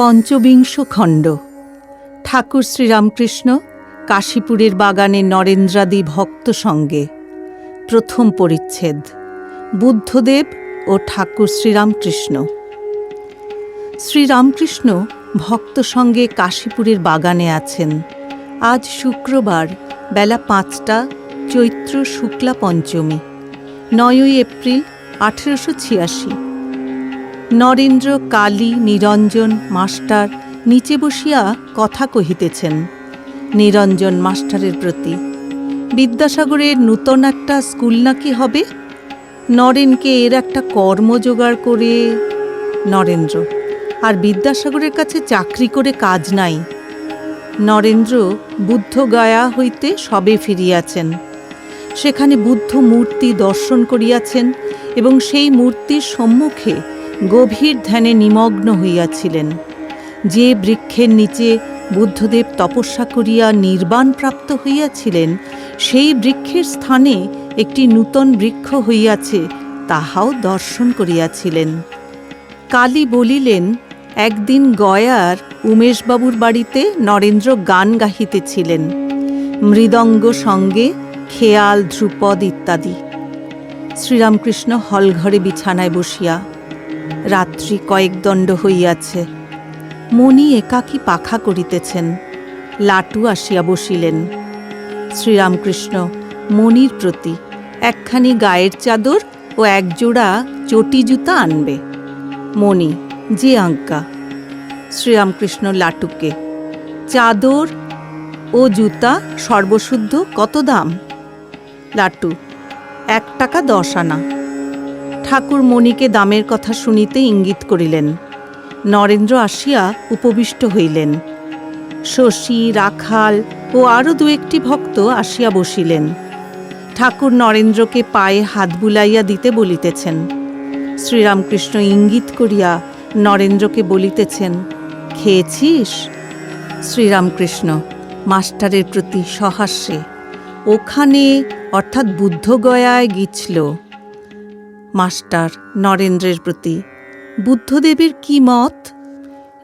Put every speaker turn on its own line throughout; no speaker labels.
পঞ্চবিংশ খণ্ড। ঠাকুর শ্রীরামকৃষ্ণ কাশীপুরের বাগানে নরেন্দ্রাদি ভক্ত সঙ্গে। প্রথম পরিচ্ছেদ, বুদ্ধদেব ও ঠাকুর শ্রীরামকৃষ্ণ। শ্রীরামকৃষ্ণ ভক্ত সঙ্গে কাশীপুরের বাগানে আছেন। আজ শুক্রবার বেলা পাঁচটা, চৈত্র শুক্লা পঞ্চমী, নয়ই এপ্রিল আঠেরোশো ছিয়াশি। নরেন্দ্র, কালী, নিরঞ্জন, মাস্টার নিচে বসিয়া কথা কহিতেছেন। নিরঞ্জন মাস্টারের প্রতি, বিদ্যাসাগরের নূতন একটা স্কুল নাকি হবে? নরেনকে এর একটা কর্ম জোগাড় করে, নরেন্দ্র, আর বিদ্যাসাগরের কাছে চাকরি করে কাজ নাই। নরেন্দ্র বুদ্ধ গায়া হইতে সবে ফিরিয়াছেন। সেখানে বুদ্ধ মূর্তি দর্শন করিয়াছেন এবং সেই মূর্তির সম্মুখে গভীর ধ্যানে নিমগ্ন হইয়াছিলেন। যে বৃক্ষের নিচে বুদ্ধদেব তপস্যা করিয়া নির্বাণ প্রাপ্ত হইয়াছিলেন, সেই বৃক্ষের স্থানে একটি নূতন বৃক্ষ হইয়াছে, তাহাও দর্শন করিয়াছিলেন। কালী বলিলেন, একদিন গয়ার উমেশবাবুর বাড়িতে নরেন্দ্র গান গাহিতেছিলেন, মৃদঙ্গ সঙ্গে খেয়াল, ধ্রুপদ ইত্যাদি। শ্রীরামকৃষ্ণ হলঘরে বিছানায় বসিয়া রাত্রি কয়েক দণ্ড হইয়াছে। মণি একাকী পাখা করিতেছেন। লাটু আসিয়া বসিলেন। শ্রীরামকৃষ্ণ, মণির প্রতি একখানি গায়ের চাদর ও একজোড়া চটি জুতা আনবে। মণি, যে আজ্ঞা। শ্রীরামকৃষ্ণ লাটুকে, চাদর ও জুতা সর্বশুদ্ধ কত দাম? লাটু, এক টাকা দশ আনা। ঠাকুর মণিকে দামের কথা শুনিতে ইঙ্গিত করিলেন। নরেন্দ্র আসিয়া উপবিষ্ট হইলেন। শশী, রাখাল ও আরও দু একটি ভক্ত আসিয়া বসিলেন। ঠাকুর নরেন্দ্রকে পায়ে হাত বুলাইয়া দিতে বলিতেছেন। শ্রীরামকৃষ্ণ ইঙ্গিত করিয়া নরেন্দ্রকে বলিতেছেন, খেয়েছিস? শ্রীরামকৃষ্ণ, মাস্টারের প্রতি সহাস্যে। ওখানে অর্থাৎ বুদ্ধগয়ায় গিছল মাস্টার নরেন্দ্রের প্রতি। বুদ্ধদেবের কি মত?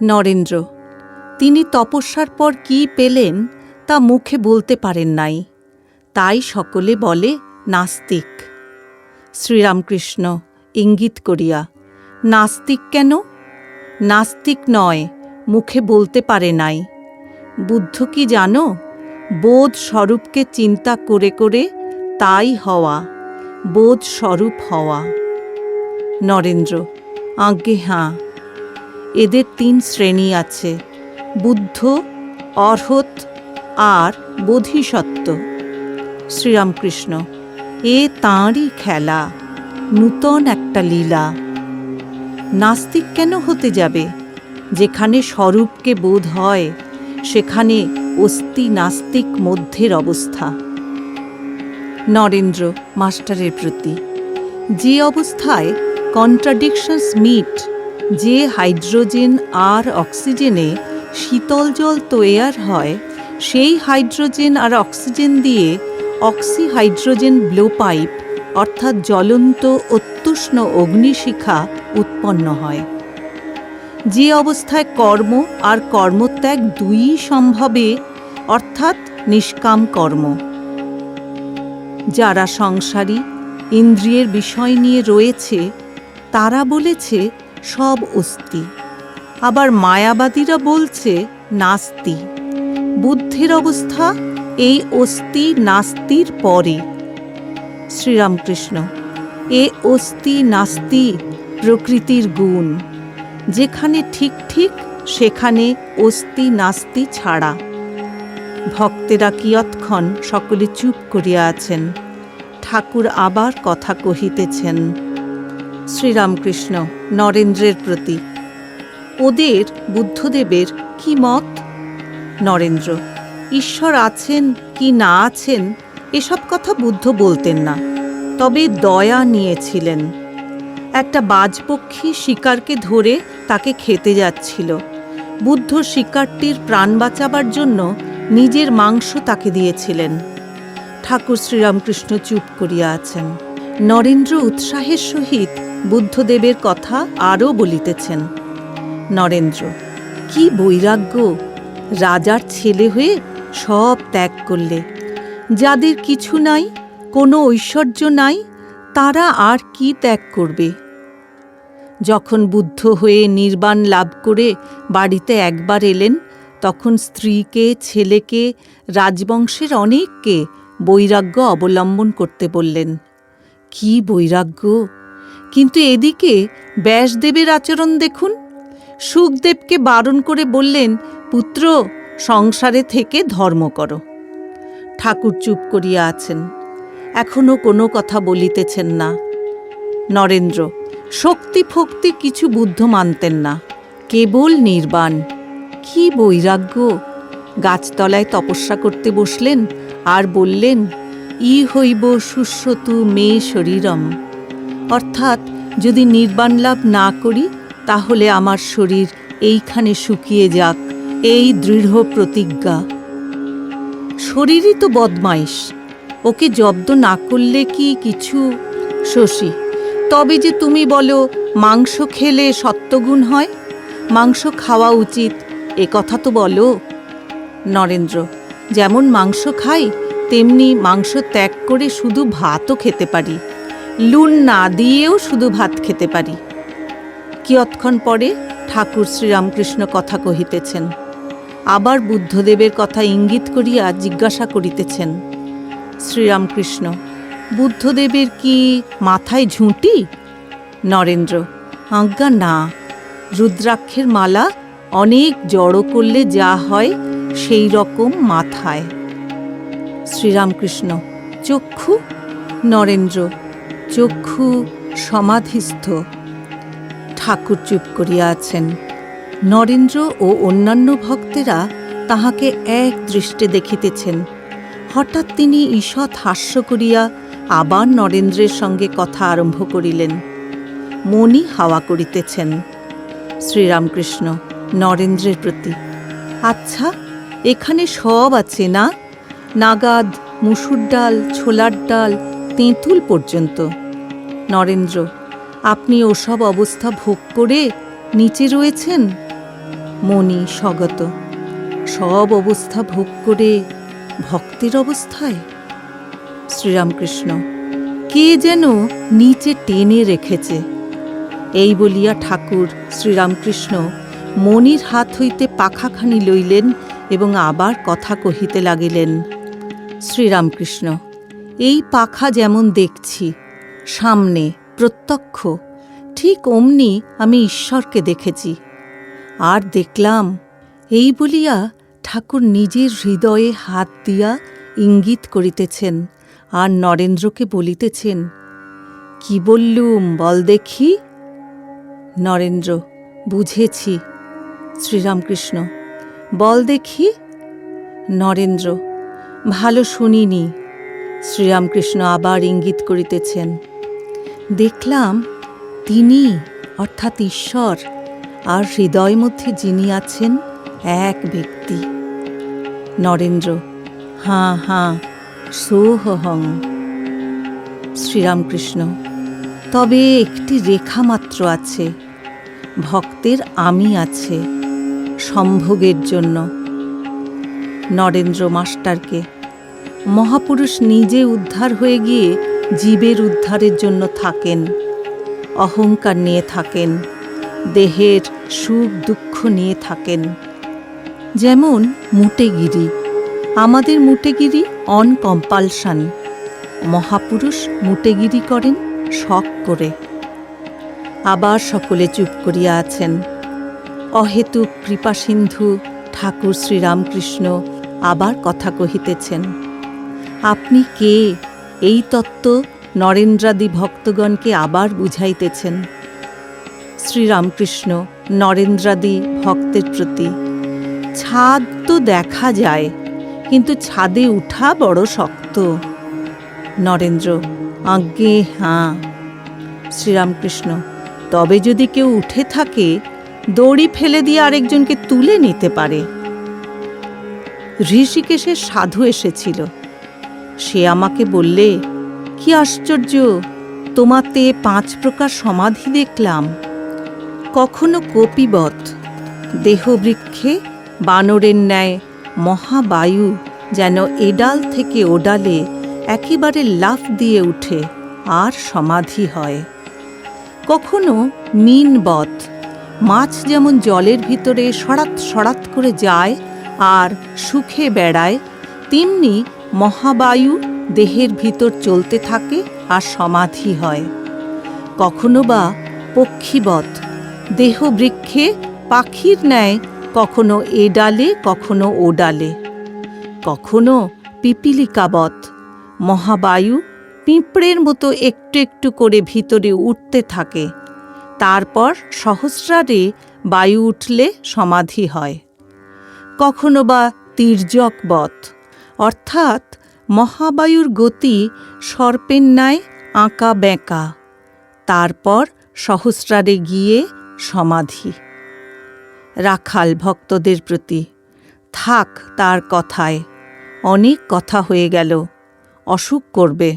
নরেন্দ্র, তিনি তপস্যার পর কি পেলেন তা মুখে বলতে পারেন নাই। তাই সকলে বলে, নাস্তিক। শ্রীরামকৃষ্ণ, ইঙ্গিত করিয়া, নাস্তিক কেন? নাস্তিক নয়, মুখে বলতে পারে নাই। বুদ্ধ কি জানো? বোধ স্বরূপকে চিন্তা করে করে তাই হওয়া। বোধ স্বরূপ হওয়া। নরেন্দ্র, আজ্ঞে হাঁ, এদের তিন শ্রেণি আছে, বুদ্ধ অর্হত আর বোধিসত্ত্ব। শ্রীরামকৃষ্ণ, এ তাঁরই খেলা, নূতন একটা লীলা। নাস্তিক কেন হতে যাবে? যেখানে স্বরূপকে বোধ হয়, সেখানে অস্তি নাস্তিক মধ্যের অবস্থা। নরেন্দ্র মাস্টারের প্রতি। যে অবস্থায় কন্ট্রাডিকশনস মিট, যে হাইড্রোজেন আর অক্সিজেনে শীতল জল তৈয়ার হয়, সেই হাইড্রোজেন আর অক্সিজেন দিয়ে অক্সি হাইড্রোজেন ব্লো পাইপ অর্থাৎ জ্বলন্ত অত্যুষ্ণ অগ্নিশিখা উৎপন্ন হয়। যে অবস্থায় কর্ম আর কর্মত্যাগ দুই সম্ভবে, অর্থাৎ নিষ্কাম কর্ম। যারা সংসারী, ইন্দ্রিয়ের বিষয় নিয়ে রয়েছে, তারা বলেছে, সব অস্তি আবার মায়াবাদীরা বলছে, নাস্তি। বুদ্ধের অবস্থা, এই অস্তি নাস্তির পরে। শ্রীরামকৃষ্ণ, এ অস্তি নাস্তি প্রকৃতির গুণ। যেখানে ঠিক ঠিক, সেখানে অস্তি নাস্তি ছাড়া। ভক্তেরা কিয়ৎক্ষণ সকলে চুপ করিয়া আছেন। ঠাকুর আবার কথা কহিতেছেন, শ্রীরামকৃষ্ণ, নরেন্দ্রের প্রতি, ওদের বুদ্ধদেবের কি মত? নরেন্দ্র, ঈশ্বর আছেন কি না আছেন, এসব কথা বুদ্ধ বলতেন না, তবে দয়া নিয়েছিলেন। একটা বাজপক্ষী শিকারকে ধরে তাকে খেতে যাচ্ছিল। বুদ্ধ শিকারটির প্রাণ বাঁচাবার জন্য নিজের মাংস তাকে দিয়েছিলেন। ঠাকুর শ্রীরামকৃষ্ণ চুপ করিয়া আছেন। নরেন্দ্র উৎসাহের সহিত বুদ্ধদেবের কথা আরও বলিতেছেন। নরেন্দ্র, কি বৈরাগ্য! রাজার ছেলে হয়ে সব ত্যাগ করলে। যাদের কিছু নাই, কোনো ঐশ্বর্য নাই, তারা আর কি ত্যাগ করবে? যখন বুদ্ধ হয়ে নির্বাণ লাভ করে বাড়িতে একবার এলেন তখন স্ত্রীকে, ছেলেকে, রাজবংশের অনেককে বৈরাগ্য অবলম্বন করতে বললেন। কি বৈরাগ্য? কিন্তু এদিকে ব্যাসদেবের আচরণ দেখুন। সুখদেবকে বারণ করে বললেন, পুত্র, সংসারে থেকে ধর্ম করো। ঠাকুর চুপ করিয়া আছেন। এখনও কোনো কথা বলিতেছেন না। নরেন্দ্র শক্তি ফক্তি কিছু বুদ্ধ মানতেন না। কেবল নির্বাণ। কি বৈরাগ্য। গাছতলায় তপস্যা করতে বসলেন আর বললেন, ই হইব সুস্বতু মে শরীরম। অর্থাৎ যদি নির্বাণ লাভ না করি, তাহলে আমার শরীর এইখানে শুকিয়ে যাক, এই দৃঢ় প্রতিজ্ঞা। শরীরই তো বদমাইশ। ওকে জব্দ না করলে কি কিছু? শশী, তবে যে তুমি বলো, মাংস খেলে সত্যগুণ হয়? মাংস খাওয়া উচিত এ কথা তো বলো। নরেন্দ্র, যেমন মাংস খাই, তেমনি মাংস ত্যাগ করে শুধু ভাতও খেতে পারি। লুন না দিয়েও শুধু ভাত খেতে পারি। কিয়ৎক্ষণ পরে ঠাকুর শ্রীরামকৃষ্ণ কথা কহিতেছেন। আবার বুদ্ধদেবের কথা ইঙ্গিত করিয়া জিজ্ঞাসা করিতেছেন। শ্রীরামকৃষ্ণ, বুদ্ধদেবের কি মাথায় ঝুঁটি? নরেন্দ্র, আজ্ঞা না। রুদ্রাক্ষের মালা অনেক জড়ো করলে যা হয় সেই রকম মাথায়। শ্রীরামকৃষ্ণ, চক্ষু নরেন্দ্র, চক্ষু সমাধিস্থ। ঠাকুর চুপ করিয়া আছেন। নরেন্দ্র ও অন্যান্য ভক্তেরা তাহাকে এক দৃষ্টে দেখিতেছেন। হঠাৎ তিনি ঈষৎ হাস্য করিয়া আবার নরেন্দ্রের সঙ্গে কথা আরম্ভ করিলেন। মনি হাওয়া করিতেছেন। শ্রীরামকৃষ্ণ নরেন্দ্রের প্রতি। আচ্ছা এখানে সব আছে না? নাগাদ, মুসুর ডাল, ছোলার ডাল, তেঁতুল পর্যন্ত। নরেন্দ্র, আপনি ওসব অবস্থা ভোগ করে নিচে রয়েছেন? মণি স্বগত, সব অবস্থা ভোগ করে ভক্তের অবস্থায়? শ্রীরামকৃষ্ণ, কে যেন নিচে টেনে রেখেছে? এই বলিয়া ঠাকুর শ্রীরামকৃষ্ণ মণির হাত হইতে পাখাখানি লইলেন এবং আবার কথা কহিতে লাগিলেন, শ্রীরামকৃষ্ণ, এই পাখা যেমন দেখছি, সামনে, প্রত্যক্ষ, ঠিক অমনি আমি ঈশ্বরকে দেখেছি। আর দেখলাম, এই বলিয়া ঠাকুর নিজের হৃদয়ে হাত দিয়া ইঙ্গিত করিতেছেন আর নরেন্দ্রকে বলিতেছেন, কি বললুম বল দেখি? নরেন্দ্র, বুঝেছি শ্রীরামকৃষ্ণ। বল দেখি। নরেন্দ্র, ভালো শুনিনি। শ্রীরামকৃষ্ণ আবার ইঙ্গিত করিতেছেন। দেখলাম তিনি, অর্থাৎ ঈশ্বর, আর হৃদয় মধ্যে যিনি আছেন, এক ব্যক্তি। নরেন্দ্র, হাঁ হাঁ, সোহহং। শ্রীরামকৃষ্ণ, তবে একটি রেখা মাত্র আছে। ভক্তের আমি আছে। সম্ভোগের জন্য। নরেন্দ্র মাস্টারকে মহাপুরুষ নিজে উদ্ধার হয়ে গিয়ে জীবের উদ্ধারের জন্য থাকেন, অহংকার নিয়ে থাকেন, দেহের সুখ দুঃখ নিয়ে থাকেন। যেমন মুটেগিরি, আমাদের মুটেগিরি অন কম্পালশন মহাপুরুষ মুটেগিরি করেন শখ করে। আবার সকলে চুপ করিয়া আছেন। অহেতুক কৃপাসিন্ধু ঠাকুর শ্রীরামকৃষ্ণ আবার কথা কহিতেছেন, আপনি কে? এই তত্ত্ব নরেন্দ্রাদি ভক্তগণকে আবার বুঝাইতেছেন। শ্রীরামকৃষ্ণ নরেন্দ্রাদি ভক্তের প্রতি, ছাদ তো দেখা যায়, কিন্তু ছাদে উঠা বড় শক্ত। নরেন্দ্র, আজ্ঞে, হাঁ। শ্রীরামকৃষ্ণ, তবে যদি কেউ উঠে থাকে দড়ি ফেলে দিয়ে আরেকজনকে তুলে নিতে পারে। ঋষিকেশের সাধু এসেছিল। সে আমাকে বললে, কি আশ্চর্য, তোমাতে পাঁচ প্রকার সমাধি দেখলাম। কখনো কপিবত দেহবৃক্ষে, বানরের ন্যায়, মহাবায়ু যেন এডাল থেকে ওডালে একেবারে লাফ দিয়ে উঠে, আর সমাধি হয়। কখনো মিনবত মাছ যেমন জলের ভিতরে সরাত সরাত করে যায় আর সুখে বেড়ায়, তেমনি মহাবায়ু দেহের ভিতর চলতে থাকে আর সমাধি হয়। কখনো বা পক্ষীবৎ দেহবৃক্ষে পাখির ন্যায় কখনো এ ডালে, কখনো ও ডালে। কখনো পিপিলিকাবৎ মহাবায়ু পিঁপড়ের মতো একটু একটু করে ভিতরে উঠতে থাকে তারপর সহস্রারে বায়ু উঠলে সমাধি হয়। কখনো বা তির্যকবৎ অর্থাৎ মহাবায়ুর গতি সর্পের ন্যায় আঁকা বেঁকা। তারপর সহস্রারে গিয়ে সমাধি। রাখাল ভক্তদের প্রতি, থাক তার কথায়, অনেক কথা হয়ে গেল, অসুখ করবে।